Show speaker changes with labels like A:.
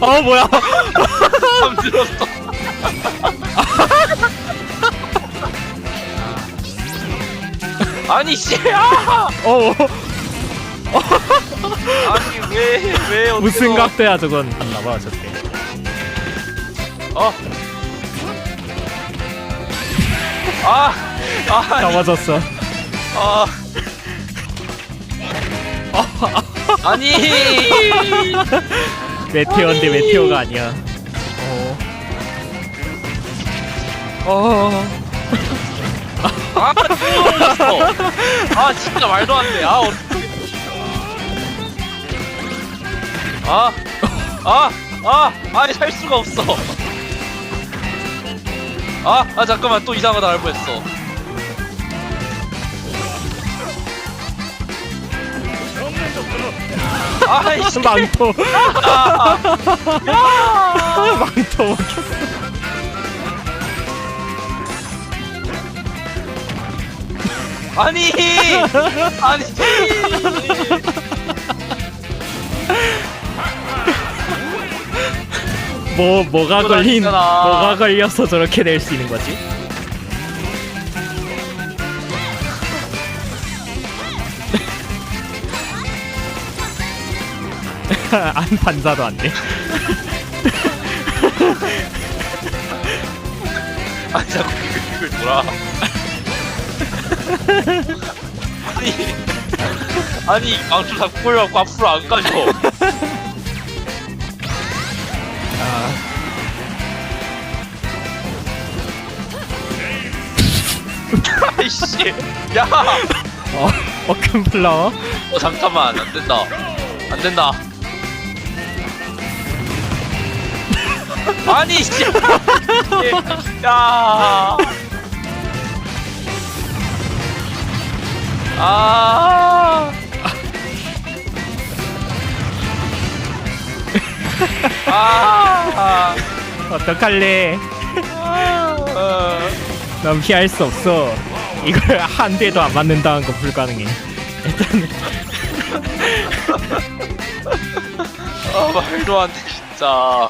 A: 어 뭐야?
B: 잠들었어. 아니 씨, 아!
A: 어
B: 아니 왜왜 어떻게
A: 무슨 각도야 저건 봤나봐 저게.
B: 어? 아, 아, 아니,
A: 넘어졌어.
B: 아, 아 니,
A: 메테오인데 메테오가 아니야. 어. 어.
B: 아, 죽었어. 아, 진짜 말도 안 돼. 아, 어떡해. 아, 아, 아, 아니 살 수가 없어. 아, 아 잠깐만 또 이상하다 알고 했어. 아이씨,
A: 망토.
B: 아,
A: 망토 먹혔어.
B: 아니, 아니,
A: 뭐 뭐가 걸린. 뭐가 걸려서 저렇게 낼 수 있는 거지? 안 반사도 안 돼.
B: 아니 자꾸 빙글빙글 돌아. 아니, 아니 망치 자꾸 꼬여갖고 앞으로 안 가죠.
A: 아,
B: 아이씨, 야,
A: 어, 어큰 플라워.
B: 어 잠깐만 안 된다, 안 된다. 아니 씨, 야, 아. 아,
A: 어떡할래?
B: 아,
A: 난 피할 수 없어. 이걸 한 대도 안 맞는다는 건 불가능해.
B: 아 말도 안 돼 진짜.